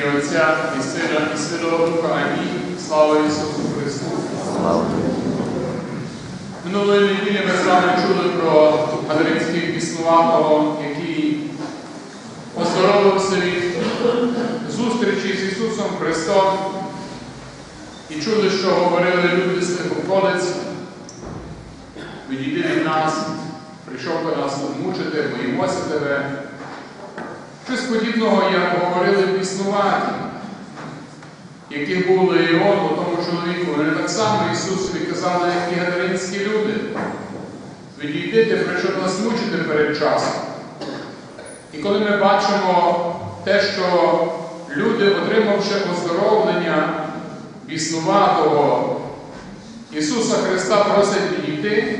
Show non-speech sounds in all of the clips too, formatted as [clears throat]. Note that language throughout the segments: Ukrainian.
ім'я Отця і Сина, і Святого Духа. Амінь. Слава Ісусу Христу! Слава Минулої неділі ми з вами чули про Гадаринського піснуватого, який оздоровився від зустрічі з Ісусом Христом. І чули, що говорили люди з тих околиць. Відійди від нас, прийшов до нас мучити, боїмося тебе. Щось подібного, як говорили піснуваті, які були Іон, у тому чоловіку. Вони так само Ісусові казали, як і гадаринські люди. Відійди, ти прийшов нас мучити перед часом. І коли ми бачимо те, що люди, отримавши оздоровлення біснуватого Ісуса Христа, просять відійти,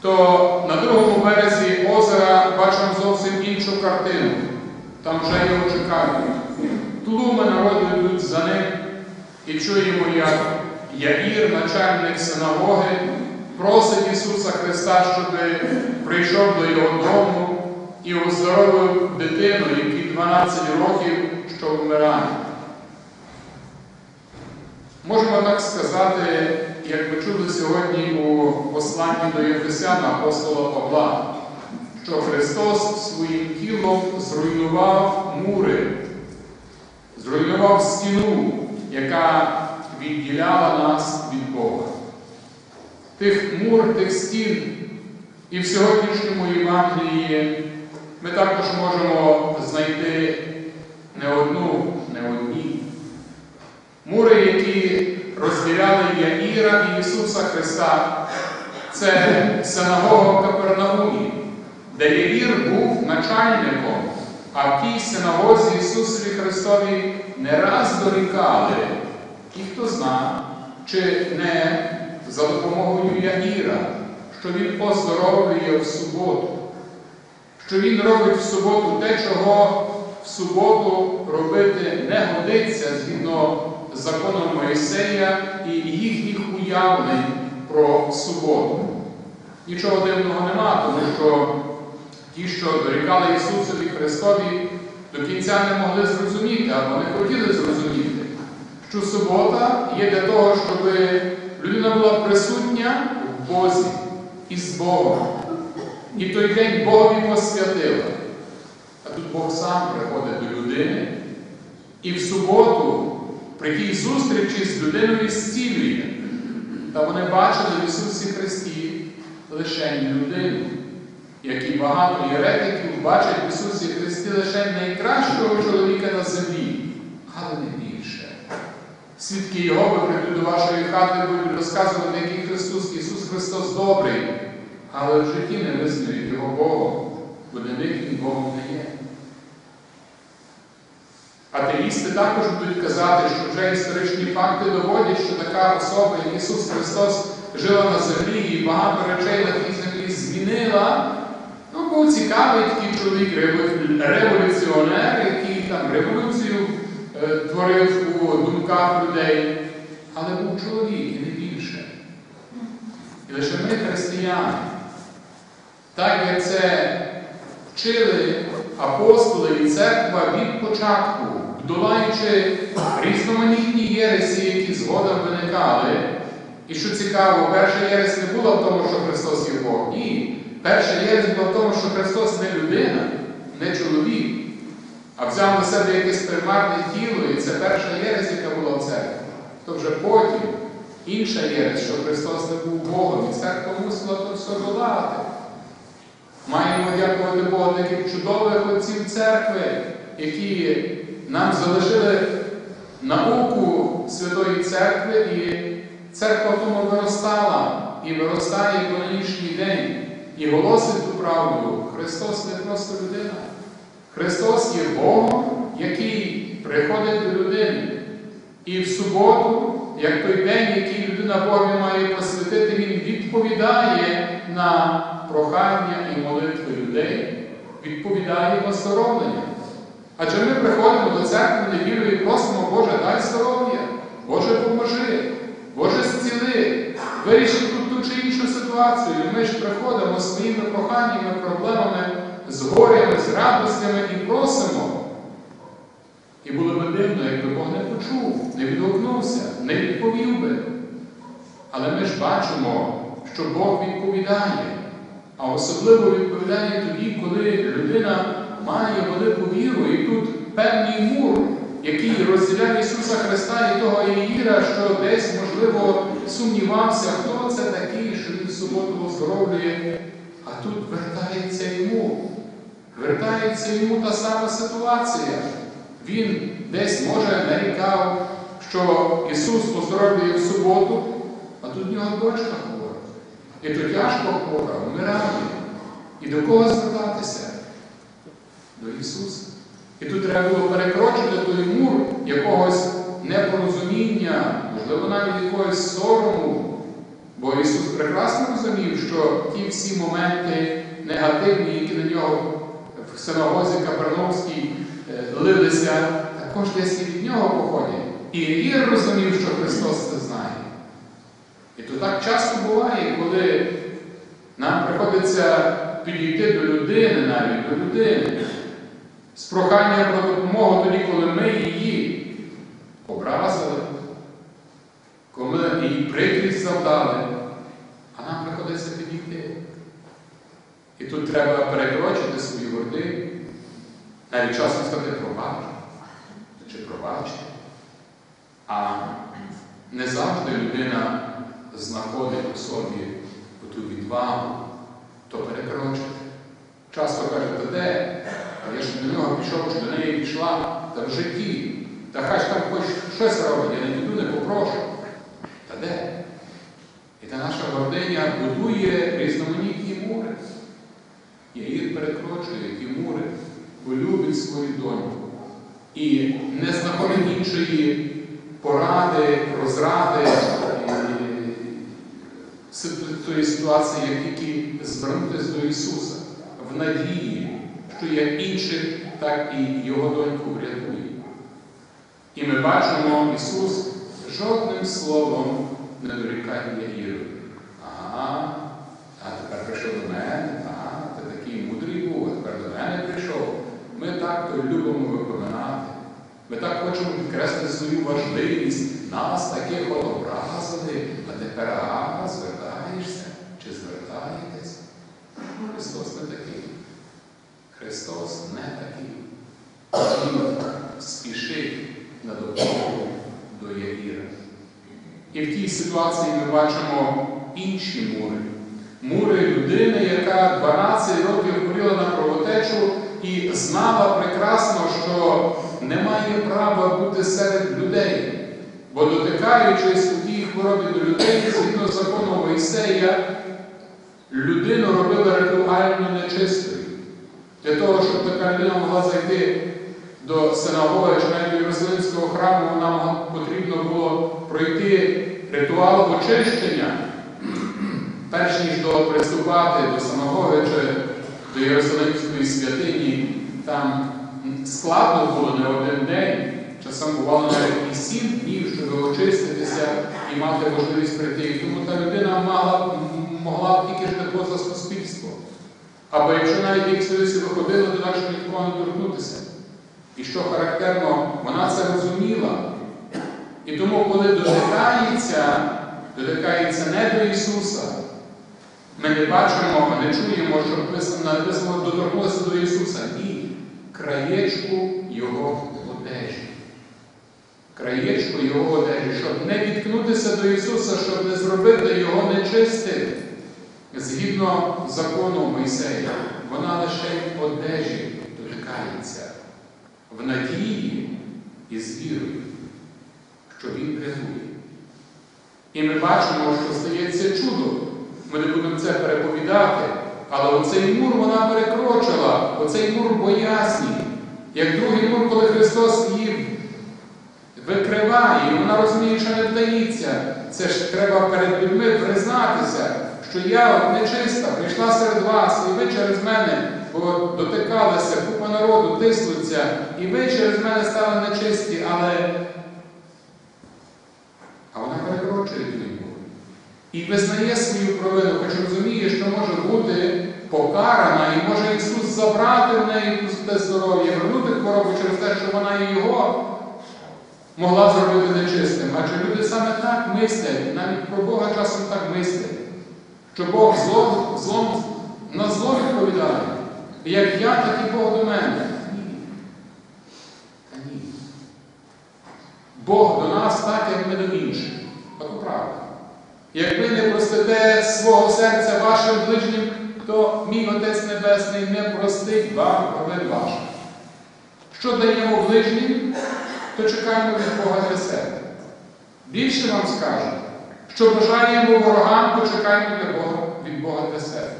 то на другому березі озера бачимо зовсім іншу картину. Там вже його чекають. Тлуми народу йдуть за ним і чуємо, як Яїр, начальник синагоги, просить Ісуса Христа, щоб прийшов до його дому і оздоровив дитину, якій 12 років, що вмирає. Можемо так сказати, як ми чули сьогодні у посланні до Єфесяна апостола Павла, що Христос своїм тілом зруйнував мури, зруйнував стіну, яка відділяла нас від Бога. Тих мур, тих стін і в сьогоднішньому Євангелії ми також можемо знайти не одну, не одні. Мури, які розділяли Яїра і Ісуса Христа, це синагога Капернаумі, де Яїр був начальником, а в тій синагозі Ісусові Христові не раз дорікали, і хто зна, чи не за допомогою Яїра, що Він оздоровлює в суботу, що Він робить в суботу те, чого в суботу робити не годиться згідно з законом Моїсея і їхніх уявлень про суботу. Нічого дивного нема, тому що ті, що дорікали Ісусові Христові, до кінця не могли зрозуміти або не хотіли зрозуміти, що субота є для того, щоб людина була присутня в Бозі і з Богом. І той день Богові посвятила. А тут Бог сам приходить до людини і в суботу при тій зустрічі з людиною зцілює. Та вони бачили в Ісусі Христі лише людину, як і багато єретиків бачать в Ісусі Христі лише найкращого чоловіка на землі, але не більше. Свідки Його прийдуть до вашої хати, будуть розказувати, який Христос, Ісус Христос добрий, але в житті не визнають Його Богом, бо Він Богом не є. Атеїсти також будуть казати, що вже історичні факти доводять, що така особа, як Ісус Христос, жила на землі і багато речей на тій землі змінила. Був цікавий такий чоловік, революціонер, який там революцію е, творив у думках людей, але був чоловік і не більше. І лише ми, християни, так як це вчили апостоли і церква від початку, долаючи різноманітні єресі, які згодом виникали. І що цікаво, перша єресь не була в тому, що Христос є Бог. Ні. Перша єресь була в тому, що Христос не людина, не чоловік, а взяв на себе якесь примарне тіло, і це перша єресь, яка була в церкві. То вже потім інша єресь, що Христос не був Богом, і церква мусила то. Маємо дякувати Богу таких чудових отців церкви, які нам залишили науку Святої Церкви, і церква в тому виростала і виростає по нинішній день, і голосить ту правду. Христос не просто людина. Христос є Богом, який приходить до людини. І в суботу, як той день, який людина Богові має посвятити, Він відповідає на прохання і молитви людей, відповідає на здоровлення. Адже ми приходимо до церкви неділю і просимо, Боже, дай здоров'я, Боже, поможи, Боже, зціли, виріши тут ту чи іншу ситуацію. Ми ж приходимо своїми проханнями, проблемами, з горями, з радостями і просимо. І були би дивно, якби Бог не почув, не відгукнувся, не відповів би. Але ми ж бачимо, що Бог відповідає, а особливо відповідає тоді, коли людина має велику віру, і тут певний мур, який розділяє Ісуса Христа і того Іїра, що десь, можливо, сумнівався, хто це такий, що він суботу оздоровлює, а тут вертається йому. Вертається йому та сама ситуація. Він десь, може, нарікав, що Ісус оздоровлює в суботу, а тут в нього дочка хвора. І то тяжко хвора, вмирає. І до кого звертатися? До Ісуса. І тут треба було перекрочити той мур якогось непорозуміння, можливо, навіть якогось сорому. Бо Ісус прекрасно розумів, що ті всі моменти негативні, які на нього в синагозі Каперновській е, лилися, також десь і від нього походять. І Ір розумів, що Христос це знає. І то так часто буває, коли нам приходиться підійти до людини, навіть до людини, з проханням про допомогу тоді, коли ми її образили, коли їй прикрість завдали, а нам приходиться підійти. І тут треба перекрочити свої горди, навіть часом сказати пробач чи пробачте. А не завжди людина знаходить у собі ту відвагу, то перекрочити. Часто каже, де? А я ж до нього пішов, чи до неї пішла, та в житті. Та хай там хоч щось робить, я не піду, не попрошу. Та де? І та наша гординя будує різноманітні мури. Яїр перекрочує ті мури, бо любить свою доньку. І не знаходить іншої поради, розради і тої ситуації, як тільки звернутися до Ісуса в надії, що як інших, так і Його доньку врятує. І ми бачимо, Ісус жодним словом не дорікає Яїру. Ага, а тепер прийшов до мене, а ти такий мудрий був, а тепер до мене прийшов. Ми так то любимо випоминати. Ми так хочемо підкреслити свою важливість. Нас таких образили, а тепер ага, звертаєшся чи звертаєтесь. Христос не такий. Христос не такий. Він спішить на допомогу до Яїра. І в тій ситуації ми бачимо інші мури. Мури людини, яка 12 років хворіла на кровотечу і знала прекрасно, що не має права бути серед людей. Бо дотикаючись у тій хворобі до людей, згідно закону Мойсея, людину робили ритуально нечистою. Для того, щоб така людина могла зайти до синагоги чи навіть до Єрусалимського храму, нам потрібно було пройти ритуал очищення, перш ніж до приступати до синагоги чи до Єрусалимської святині, там складно було не один день, часом бувало навіть і сім днів, щоб очиститися і мати можливість прийти. Тому та людина могла, могла тільки жити поза суспільством. Або якщо навіть як сюди виходили, то щоб нікого не торкнутися. І що характерно, вона це розуміла. І тому, коли дотикається, дотикається не до Ісуса, ми не бачимо, ми не чуємо, що написано, написано доторкнулося до Ісуса. Ні, краєчку Його одежі. Краєчку Його одежі, щоб не відкнутися до Ісуса, щоб не зробити Його нечистим. Згідно закону Мойсея, вона лише в одежі дотикається в надії і з вірою, що Він рятує. І ми бачимо, що стається чудо. Ми не будемо це переповідати, але оцей мур вона перекрочила, оцей мур боязні. Як другий мур, коли Христос її викриває, і вона розуміє, що не вдається. Це ж треба перед людьми признатися, що я от нечиста, прийшла серед вас, і ви через мене дотикалися, купа народу тиснуться, і ви через мене стали нечисті, але а вона перекрочує твій І визнає свою провину, хоч розуміє, що може бути покарана, і може Ісус забрати в неї те здоров'я, вернути хворобу через те, що вона є Його могла зробити нечистим. Адже люди саме так мислять, навіть про Бога часом так мислять, що Бог злом, злом на зло відповідає. І як я, так і Бог до мене. Та ні. Бог до нас так, як ми до інших. От правда. Як ви не простите свого серця вашим ближнім, то мій Отець Небесний не простить вам провин ваших. Що даємо ближнім, то чекаємо від Бога для себе. Більше вам скажу, що бажаємо ворогам, то чекаємо для Бога, від Бога для себе.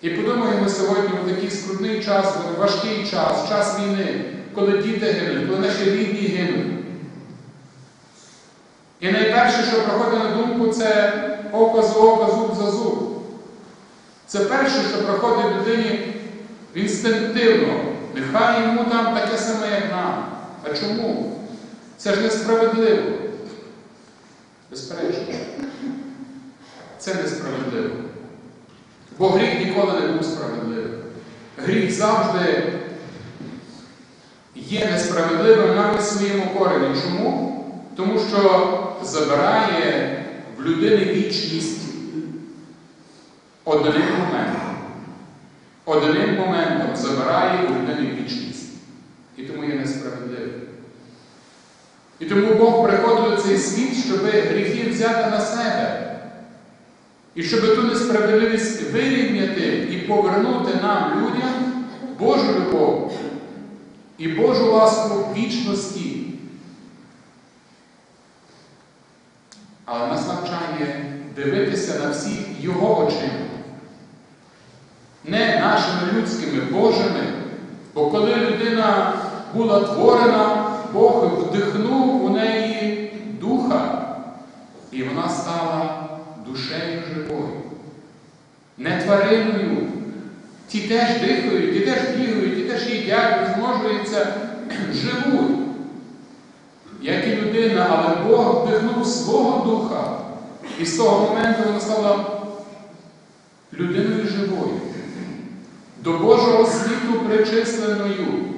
І подумаємо сьогодні у такий скрутний час, важкий час, час війни, коли діти гинуть, коли наші рідні гинуть. І найперше, що приходить на думку, це око за око, зуб за зуб. Це перше, що приходить людині інстинктивно. Нехай йому там таке саме, як нам. А чому? Це ж несправедливо. Безперечно. Це несправедливо. Бо гріх ніколи не був справедливим. Гріх завжди є несправедливим навіть в своєму корені. Чому? Тому що забирає в людини вічність одним моментом. Одним моментом забирає у людини вічність. І тому є несправедливим. І тому Бог приходить у цей світ, щоб гріхи взяти на себе. І щоб ту несправедливість вирівняти і повернути нам, людям, Божу любов і Божу ласку вічності. Але нас навчає дивитися на всіх Його очима. Не нашими людськими, Божими. Бо коли людина була творена, Бог вдихнув у неї духа, і вона стала душею живою, не твариною. Ті теж дихають, ті теж бігають, ті теж їдять, розмножуються, [clears throat] живуть. Як і людина, але Бог вдихнув свого духа. І з того моменту вона стала людиною живою, до Божого світу причисленою.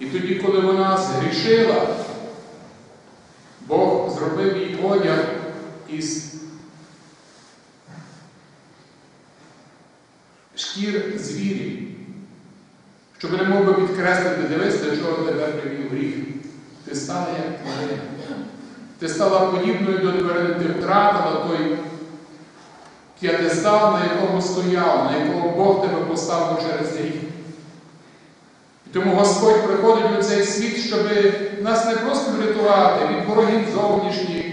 І тоді, коли вона згрішила, Бог зробив їй одяг із шкір звірів, щоб не мов би підкреслити, дивись, до чого тебе привів гріх. Ти стала як тварина. Ти стала подібною до тварини, ти втратила той п'ятистал, на якому стояв, на якому Бог тебе поставив через гріх. Тому Господь приходить у цей світ, щоб нас не просто врятувати від ворогів зовнішніх,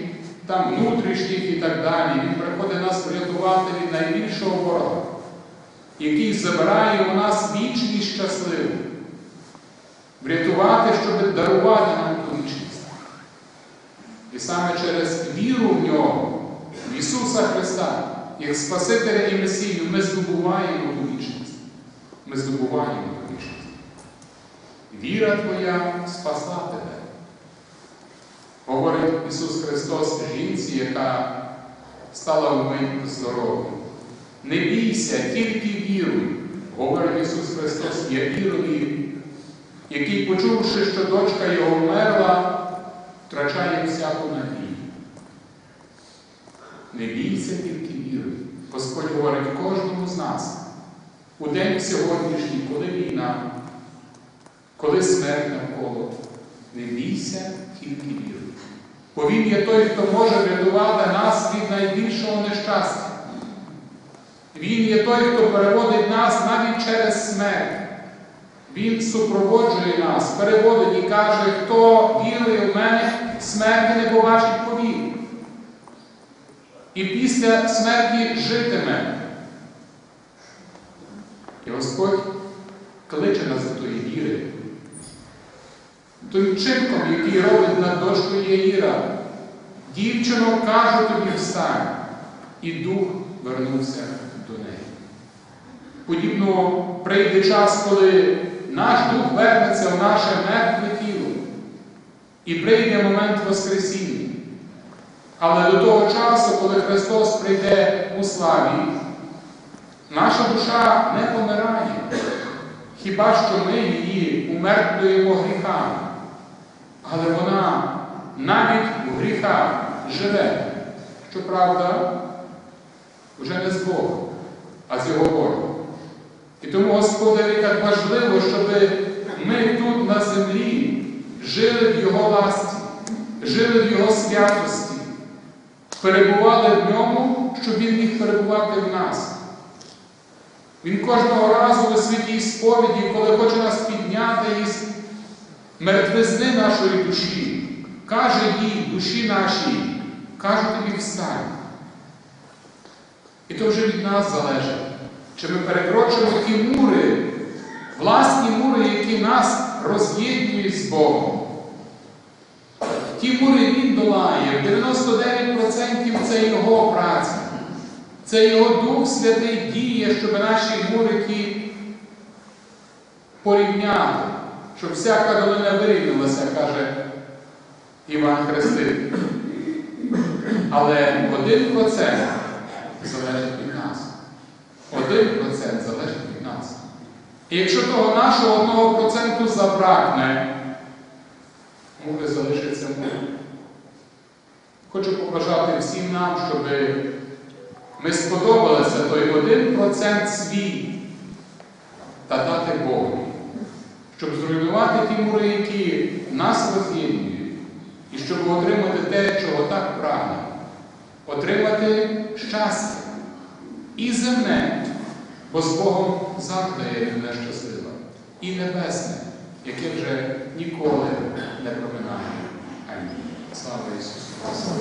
там внутрішніх і так далі. Він приходить нас врятувати від найбільшого ворога, який забирає у нас вічність щасливу. Врятувати, щоб дарувати нам ту вічність. І саме через віру в нього, в Ісуса Христа, як Спасителя і Месію, ми здобуваємо ту вічність. Ми здобуваємо ту вічність. Віра Твоя спасла тебе. Говорить Ісус Христос жінці, яка стала вмить здоровою. Не бійся, тільки віруй, говорить Ісус Христос, я вірую, який, почувши, що дочка його вмерла, втрачає всяку надію. Не бійся, тільки віруй. Господь говорить кожному з нас у день сьогоднішній, коли війна, коли смерть навколо, не бійся, тільки віруй. Бо Він є той, хто може врятувати нас від найбільшого нещастя. Він є той, хто переводить нас навіть через смерть. Він супроводжує нас, переводить і каже, хто вірує в мене, смерті не побачить повік. І після смерті житиме. І Господь кличе нас до тої віри. Тим чинком, який робить над дошкою Яїра, дівчино, кажу тобі встань, і дух вернувся до неї. Подібно прийде час, коли наш дух вернеться в наше мертве тіло, і прийде момент Воскресіння. Але до того часу, коли Христос прийде у славі, наша душа не помирає, хіба що ми її умертвуємо гріхами. Але вона навіть у гріхах живе. Щоправда, вже не з Богом, а з його волі. І тому Господеві так важливо, щоб ми тут на землі жили в Його ласті, жили в Його святості, перебували в ньому, щоб Він міг перебувати в нас. Він кожного разу у святій сповіді, коли хоче нас підняти із мертвизни нашої душі, каже їй, душі нашій, каже тобі встань. І то вже від нас залежить, чи ми перекрочимо ті мури, власні мури, які нас роз'єднують з Богом. Ті мури Він долає, 99% це Його праця. Це Його Дух Святий діє, щоб наші мури ті порівняти, щоб всяка долина вирівнялася, каже Іван Хреститель. Але один процент залежить від нас. Один процент залежить від нас. І якщо того нашого одного проценту забракне, мури залишиться мури. Хочу побажати всім нам, щоб ми сподобалися той один процент свій та дати Богу, щоб зруйнувати ті мури, які нас роз'єднують, і щоб отримати те, чого так прагне, отримати щастя і земне, бо з Богом завжди є земне щаслива, і небесне, яке вже ніколи не проминає. Амінь. Слава Ісусу!